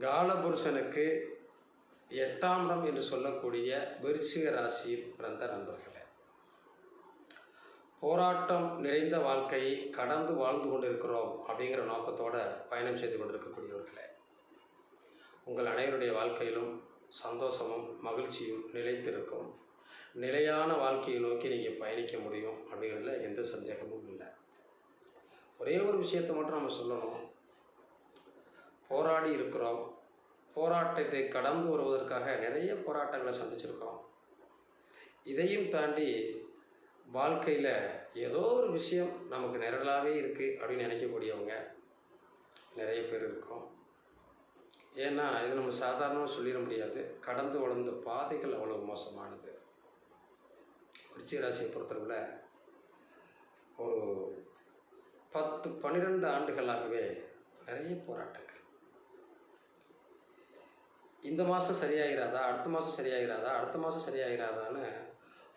காலபுருஷனுக்கு எட்டாம் இடம் என்று சொல்லக்கூடிய விருச்சிக ராசியில் பிறந்த நண்பர்களே. போராட்டம் நிறைந்த வாழ்க்கையை கடந்து வாழ்ந்து கொண்டிருக்கிறோம் அப்படிங்கிற நோக்கத்தோடு பயணம் செய்து கொண்டிருக்கக்கூடியவர்களே. உங்கள் அனைவருடைய வாழ்க்கையிலும் சந்தோஷமும் மகிழ்ச்சியும் நிலைத்திருக்கும். நிலையான வாழ்க்கையை நோக்கி நீங்கள் பயணிக்க முடியும் அப்படிங்கிறதுல எந்த சந்தேகமும் இல்லை. ஒரே ஒரு விஷயத்தை மட்டும் நம்ம சொல்லணும். போராடி இருக்கிறோம். போராட்டத்தை கடந்து வருவதற்காக நிறைய போராட்டங்களை சந்திச்சிருக்கோம். இதையும் தாண்டி வாழ்க்கையில் ஏதோ ஒரு விஷயம் நமக்கு நிரலாகவே இருக்குது அப்படின்னு நினைக்கக்கூடியவங்க நிறைய பேர் இருக்கோம். ஏன்னா இது நம்ம சாதாரணமாக சொல்லிட முடியாது. கடந்து வளர்ந்த பாதைகள் அவ்வளோ மோசமானது. விருச்சிக ராசியை பொறுத்தளவில் ஒரு பத்து பன்னிரெண்டு ஆண்டுகளாகவே நிறைய போராட்டங்கள். இந்த மாதம் சரியாகிறாதா அடுத்த மாதம் சரியாகிறாதா அடுத்த மாதம் சரியாகிறாதான்னு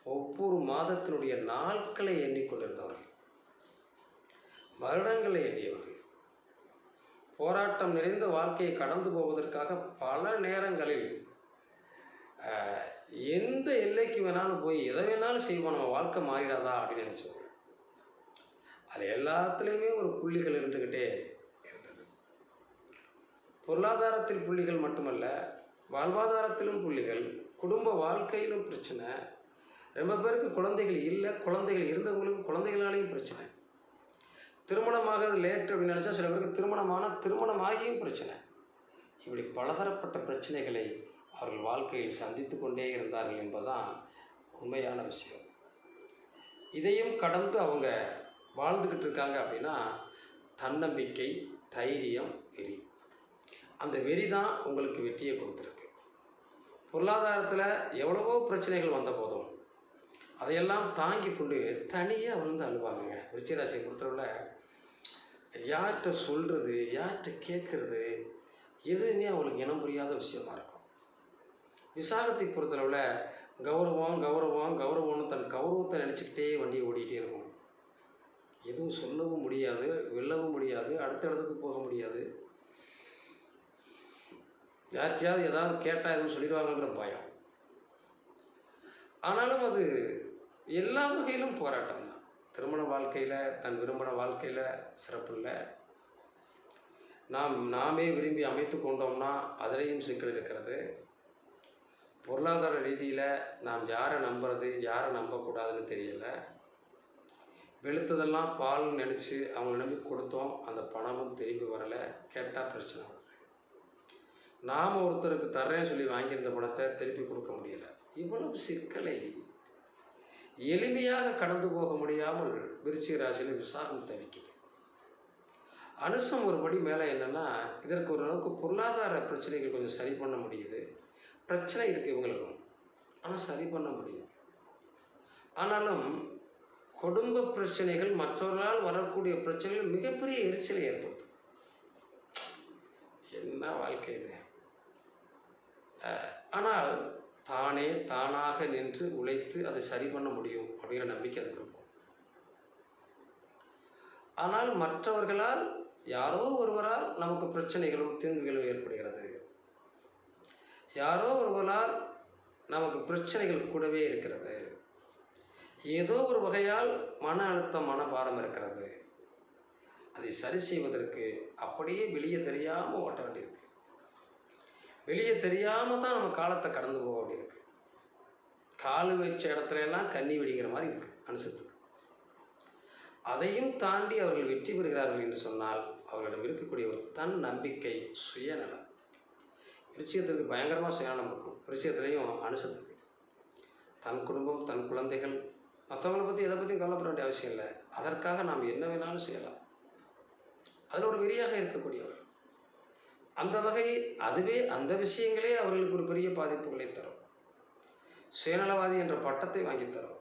ஒவ்வொரு மாதத்தினுடைய நாட்களை எண்ணிக்கொண்டிருந்தவர்கள். வருடங்களை எண்ணியவர்கள். போராட்டம் நிறைந்த வாழ்க்கையை கடந்து போவதற்காக பல நேரங்களில் எந்த எல்லைக்கு வேணாலும் போய் எதை வேணாலும் செய்வோம். நம்ம வாழ்க்கை மாறிடாதா? அப்படின்னு நினச்சோம் அது எல்லாத்துலேயுமே ஒரு புள்ளிகள் இருந்துக்கிட்டே இருந்தது. பொருளாதாரத்தில் புள்ளிகள் மட்டுமல்ல வாழ்வாதாரத்திலும் புள்ளிகள் குடும்ப வாழ்க்கையிலும் பிரச்சனை. ரொம்ப பேருக்கு குழந்தைகள் இல்லை குழந்தைகள் இருந்தவங்களுக்கு குழந்தைகளாலேயும் பிரச்சனை. திருமணமாகிறது லேட் அப்படின்னு நினச்சா சில பேருக்கு திருமணமான திருமணமாகியும் பிரச்சனை. இப்படி பலதரப்பட்ட பிரச்சனைகளை அவர்கள் வாழ்க்கையில் சந்தித்து கொண்டே இருந்தார்கள் என்பதுதான் உண்மையான விஷயம். இதையும் கடந்து அவங்க வாழ்ந்துக்கிட்டு இருக்காங்க அப்படின்னா தன்னம்பிக்கை தைரியம் வெறி. அந்த வெறி தான் உங்களுக்கு வெற்றியை கொடுத்துருக்கு. பொருளாதாரத்தில் எவ்வளவோ பிரச்சனைகள் வந்த போதும் அதையெல்லாம் தாங்கி கொண்டு தனியாக விழுந்து அழுவாங்க விருச்சிகராசியை பொறுத்தளவில் யார்கிட்ட சொல்கிறது யார்கிட்ட கேட்குறது எதுவுமே அவங்களுக்கு இனம் புரியாத விஷயமா இருக்கும். விசாகத்தை பொறுத்தளவில் கௌரவம் கௌரவம் கௌரவம்னு தன் கௌரவத்தை நினச்சிக்கிட்டே வண்டியை ஓடிக்கிட்டே இருக்கும். எதுவும் சொல்லவும் முடியாது வெல்லவும் முடியாது அடுத்த இடத்துக்கு போக முடியாது. யாருக்கையாவது ஏதாவது கேட்டால் எதுவும் சொல்லிடுவாங்கங்கிற பயம். ஆனாலும் அது எல்லா வகையிலும் போராட்டம் தான். திருமண வாழ்க்கையில் தன் விரும்புகிற வாழ்க்கையில் சிறப்பு இல்லை. நாம் நாமே விரும்பி அமைத்து கொண்டோம்னா அதிலையும் சிக்கல் இருக்கிறது. பொருளாதார ரீதியில் நாம் யாரை நம்புறது யாரை நம்பக்கூடாதுன்னு தெரியலை. வெளுத்ததெல்லாம் பால்னு நினச்சி அவங்கள நம்பி கொடுத்தோம். அந்த பணமும் திரும்பி வரலை. கேட்டால் பிரச்சனை நாம் ஒருத்தருக்கு தர்றேன்னு சொல்லி வாங்கியிருந்த பணத்தை திருப்பி கொடுக்க முடியல. இவ்வளவு சிக்கலை எளிமையாக கடந்து போக முடியாமல் விருச்சிக ராசியில் விசாகம் தவிக்குது. அனுசம் ஒரு படி மேலே என்னென்னா இதற்கு ஓரளவுக்கு பொருளாதார பிரச்சனைகள் கொஞ்சம் சரி பண்ண முடியுது. பிரச்சனை இருக்குது இவங்களுக்கும். ஆனால் சரி பண்ண முடியுது ஆனாலும் குடும்ப பிரச்சனைகள் மற்றவர்களால் வரக்கூடிய பிரச்சனைகள் மிகப்பெரிய எரிச்சலை ஏற்படுத்தும் என்ன வாழ்க்கை இது? ஆனால் தானே தானாக நின்று உழைத்து அதை சரி பண்ண முடியும் அப்படிங்கிற நம்பிக்கை அதுக்கு இருக்கும். ஆனால் மற்றவர்களால் யாரோ ஒருவரால் நமக்கு பிரச்சனைகளும் தீங்குகளும் ஏற்படுகிறது. யாரோ ஒருவரால் நமக்கு பிரச்சனைகள் கூடவே இருக்கிறது. ஏதோ ஒரு வகையால் மன அழுத்தம் மனபாரம் இருக்கிறது. அதை சரி செய்வதற்கு அப்படியே வெளியே தெரியாமல் ஓட்ட வேண்டியிருக்கு. வெளியே தெரியாமல் தான் நம்ம காலத்தை கடந்து போக வேண்டியிருக்கு காலு வச்ச இடத்துல எல்லாம் கண்ணி வெடிக்கிற மாதிரி இருக்குது அனுசத்துக்கு அதையும் தாண்டி அவர்கள் வெற்றி பெறுகிறார்கள் என்று சொன்னால் அவர்களிடம் இருக்கக்கூடிய ஒரு தன் நம்பிக்கை சுயநலம். விருச்சிகத்திற்கு பயங்கரமாக சுயநலம் இருக்கும். விருச்சிகத்திலையும் அனுசத்துக்கு தன் குடும்பம் தன் குழந்தைகள் மற்றவங்களை பற்றி எதை பற்றியும் கவலைப்பட வேண்டிய அவசியம் இல்லை. அதற்காக நாம் என்ன வேணாலும் செய்யலாம். அதில் ஒரு வெறியாக இருக்கக்கூடியவர். அந்த வகை அதுவே அந்த விஷயங்களே அவர்களுக்கு ஒரு பெரிய பாதிப்புகளை தரும். சுயநலவாதி என்ற பட்டத்தை வாங்கி தரும்.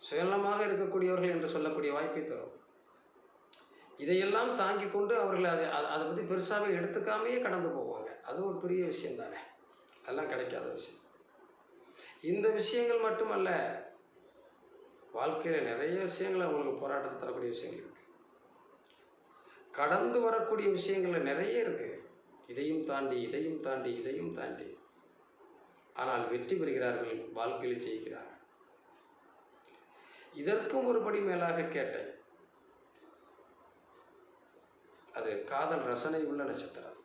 சுயநலமாக இருக்கக்கூடியவர்கள் என்று சொல்லக்கூடிய வாய்ப்பை தரும். இதையெல்லாம் தாங்கி கொண்டு அவர்கள் அதை அதை அதை பற்றி பெருசாகவே எடுத்துக்காமையே கடந்து போவாங்க. அது ஒரு பெரிய விஷயம் தானே. அதெல்லாம் கிடைக்காத விஷயம். இந்த விஷயங்கள் மட்டுமல்ல வாழ்க்கையில் நிறைய விஷயங்கள் அவங்களுக்கு போராட்டத்தை தரக்கூடிய விஷயங்கள் இருக்குது கடந்து வரக்கூடிய விஷயங்கள் நிறைய இருக்குது இதையும் தாண்டி இதையும் தாண்டி இதையும் தாண்டி. ஆனால் வெற்றி பெறுகிறார்கள் வாழ்க்கையில் செய்கிறார்கள் இதற்கும் ஒரு படி மேலாக கேட்டேன். அது காதல் ரசனை உள்ள நட்சத்திரம்.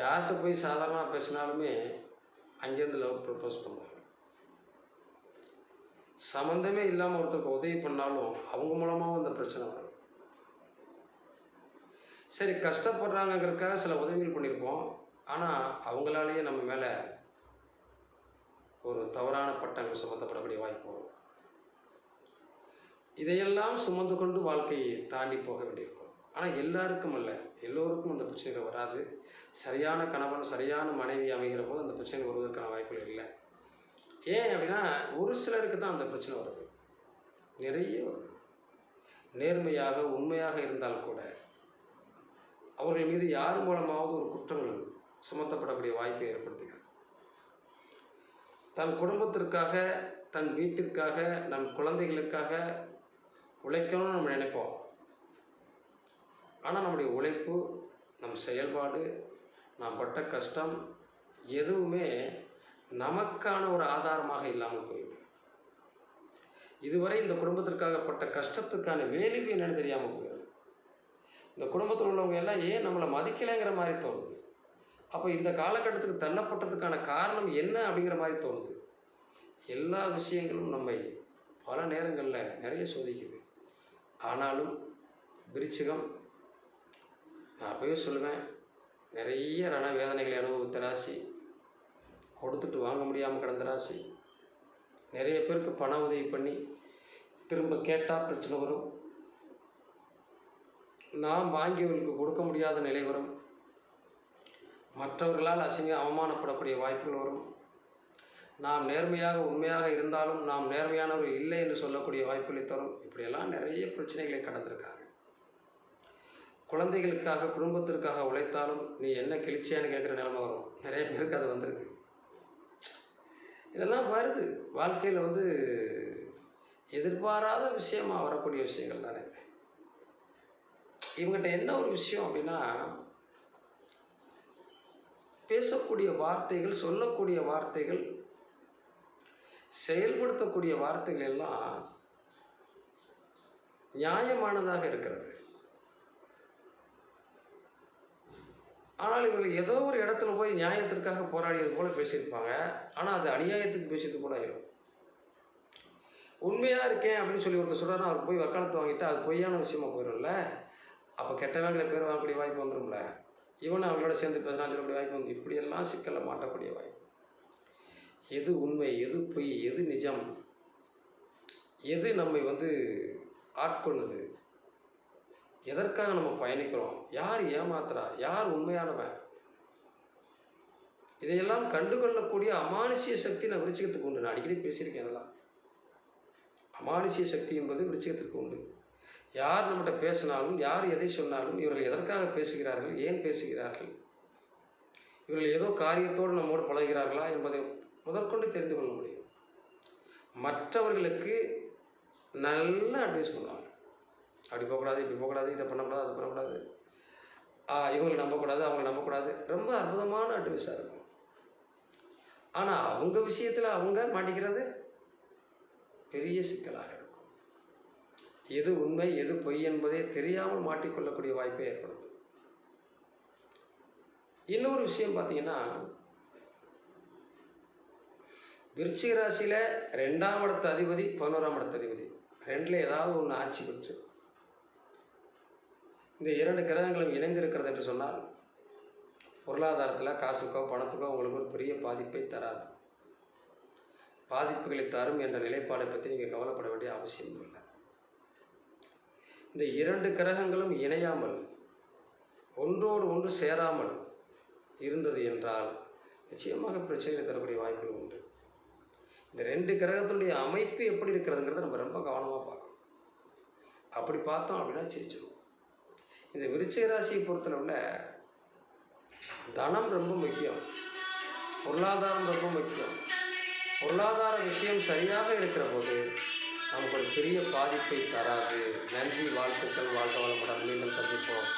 யார்கிட்ட போய் சாதாரணமாக பேசினாலுமே அங்கேருந்து லவ் ப்ரப்போஸ் பண்ணுவாங்க. சம்மந்தமே இல்லாமல் ஒருத்தருக்கு உதவி பண்ணாலும் அவங்க மூலமாகவும் அந்த பிரச்சனை வரும். சரி கஷ்டப்படுறாங்கங்கிறதுக்காக சில உதவிகள் பண்ணியிருப்போம். ஆனால் அவங்களாலேயே நம்ம மேலே ஒரு தவறான பட்டங்கள் சுமத்தப்படக்கூடிய வாய்ப்பு வரும். இதையெல்லாம் சுமந்து கொண்டு வாழ்க்கையை தாண்டி போக வேண்டியிருக்கும். ஆனால் எல்லாருக்கும் அல்ல எல்லோருக்கும் அந்த பிரச்சனைகள் வராது. சரியான கணவன் சரியான மனைவி அமைகிற போது அந்த பிரச்சனை வருவதற்கான வாய்ப்புகள் இல்லை. ஏன் அப்படின்னா ஒரு சிலருக்கு தான் அந்த பிரச்சனை வருது. நிறைய வருது. நேர்மையாக உண்மையாக இருந்தால் கூட அவர்கள் மீது யார் மூலமாவது ஒரு குற்றங்கள் சுமத்தப்படக்கூடிய வாய்ப்பை ஏற்படுத்துகிறது. தன் குடும்பத்திற்காக தன் வீட்டிற்காக நம் குழந்தைகளுக்காக உழைக்கணும்னு நம்ம நினைப்போம். ஆனால் நம்முடைய உழைப்பு நம் செயல்பாடு நாம் பட்ட கஷ்டம் எதுவுமே நமக்கான ஒரு ஆதாரமாக இல்லாமல் போயிடும் இதுவரை இந்த குடும்பத்திற்காக பட்ட கஷ்டத்துக்கான வேலைக்கு என்னென்னு தெரியாமல் போயிடும் இந்த குடும்பத்தில் உள்ளவங்க எல்லாம் ஏன் நம்மளை மதிக்கலைங்கிற மாதிரி தோணுது? அப்போ இந்த காலகட்டத்துக்கு தள்ளப்பட்டதுக்கான காரணம் என்ன அப்படிங்கிற மாதிரி தோணுது. எல்லா விஷயங்களும் நம்மை பல நேரங்களில் நிறைய சோதிக்குது. ஆனாலும் விருச்சிகம் நான் அப்போயே சொல்லுவேன் நிறைய ரண வேதனைகளை அனுபவித்த ராசி கொடுத்துட்டு வாங்க முடியாமல் கிடந்த ராசி நிறைய பேருக்கு பண உதவி பண்ணி திரும்ப கேட்டால் பிரச்சனை வரும். நாம் வாங்கியவர்களுக்கு கொடுக்க முடியாத நிலை வரும். மற்றவர்களால் அசிங்க அவமானப்படக்கூடிய வாய்ப்புகள் வரும். நாம் நேர்மையாக உண்மையாக இருந்தாலும் நாம் நேர்மையானவர் இல்லை என்று சொல்லக்கூடிய வாய்ப்புகளை தரும். இப்படியெல்லாம் நிறைய பிரச்சனைகளை கடந்திருக்காங்க. குழந்தைகளுக்காக குடும்பத்திற்காக உழைத்தாலும் நீ என்ன கிழிச்சியான்னு கேட்குற நிலைமை வரும். நிறைய பேருக்கு அது வந்திருக்கு. இதெல்லாம் வருது. வாழ்க்கையில் வந்து எதிர்பாராத விஷயமாக வரக்கூடிய விஷயங்கள் தானே இவங்ககிட்ட என்ன ஒரு விஷயம் அப்படின்னா பேசக்கூடிய வார்த்தைகள் சொல்லக்கூடிய வார்த்தைகள் செயல்படுத்தக்கூடிய வார்த்தைகள் எல்லாம் நியாயமானதாக இருக்கிறது. ஆனால் இவங்க ஏதோ ஒரு இடத்துல போய் நியாயத்திற்காக போராடியது போல பேசியிருப்பாங்க. ஆனால் அது அநியாயத்துக்கு பேசியது கூட ஆயிரும். உண்மையாக இருக்கேன் அப்படின்னு சொல்லி ஒருத்தர் சொல்கிறாருன்னா அவர் போய் வக்காலத்து வாங்கிட்டு அது பொய்யான விஷயமா போயிடும்ல. அப்போ கெட்டவங்களை பேர் வாங்கக்கூடிய வாய்ப்பு வந்துடும்ல இவன் அவங்களோட சேர்ந்து பேசுகிறான் சொல்லக்கூடிய வாய்ப்பு வந்து இப்படியெல்லாம் சிக்கலில் மாட்டக்கூடிய வாய்ப்பு. எது உண்மை எது பொய் எது நிஜம் எது நம்மை வந்து ஆட்கொள்ளுது எதற்காக நம்ம பயணிக்கிறோம் யார் ஏமாத்துறா யார் உண்மையானவன்? இதையெல்லாம் கண்டுகொள்ளக்கூடிய அமானுஷிய சக்தி நான் விருச்சிகத்துக்கு உண்டு. நான் அடிக்கடி பேசியிருக்கேன் அதெல்லாம் அமானுஷிய சக்தி என்பது விருச்சிகத்திற்கு உண்டு. யார் நம்மகிட்ட பேசினாலும் யார் எதை சொன்னாலும் இவர்கள் எதற்காக பேசுகிறார்கள் ஏன் பேசுகிறார்கள்? இவர்கள் ஏதோ காரியத்தோடு நம்மோடு பழகிறார்களா என்பதை முதற்கொண்டு தெரிந்து கொள்ள முடியும். மற்றவர்களுக்கு நல்ல அட்வைஸ் பண்ணுவாங்க. அப்படி போகக்கூடாது இப்படி போகக்கூடாது இதை பண்ணக்கூடாது அதை பண்ணக்கூடாது. ஆ, இவங்களை நம்பக்கூடாது அவங்களை நம்பக்கூடாது. ரொம்ப அற்புதமான அட்வைஸாக இருக்கும். ஆனால் அவங்க விஷயத்தில் அவங்க மாட்டிக்கிறது பெரிய சிக்கலாக இருக்கும். எது உண்மை எது பொய் என்பதே தெரியாமல் மாட்டிக்கொள்ளக்கூடிய வாய்ப்பே ஏற்படுது இன்னொரு விஷயம் பார்த்தீங்கன்னா விருச்சிக ராசியில் ரெண்டாம் இடத்து அதிபதி பதினோராம் இடத்து அதிபதி. ரெண்டில் ஏதாவது ஒன்று ஆட்சி பெற்று இந்த இரண்டு கிரகங்களும் இணைந்திருக்கிறது என்று சொன்னால் பொருளாதாரத்தில் காசுக்கோ பணத்துக்கோ உங்களுக்கு ஒரு பெரிய பாதிப்பை தராது. பாதிப்புகளை தரும் என்ற நிலைப்பாடை பற்றி நீங்கள் கவலைப்பட வேண்டிய அவசியம் இல்லை இந்த இரண்டு கிரகங்களும் இணையாமல் ஒன்றோடு ஒன்று சேராமல் இருந்தது என்றால் நிச்சயமாக பிரச்சனைகள் தரக்கூடிய வாய்ப்புகள் உண்டு. இந்த ரெண்டு கிரகத்தினுடைய அமைப்பு எப்படி இருக்கிறதுங்கிறத நம்ம ரொம்ப கவனமாக பார்க்கணும். அப்படி பார்த்தோம் அப்படின்னா சிரிச்சிடும் இந்த விருச்சிக ராசியை பொறுத்தளவில் தனம் ரொம்ப முக்கியம். பொருளாதாரம் ரொம்ப முக்கியம். பொருளாதார விஷயம் சரியாக இருக்கிற போது நமக்கு ஒரு பெரிய பாதிப்பை தராது. நன்றி வாழ்த்துக்கள் வாழ்க்கை வளமுடன் மீண்டும் சந்திப்போம்.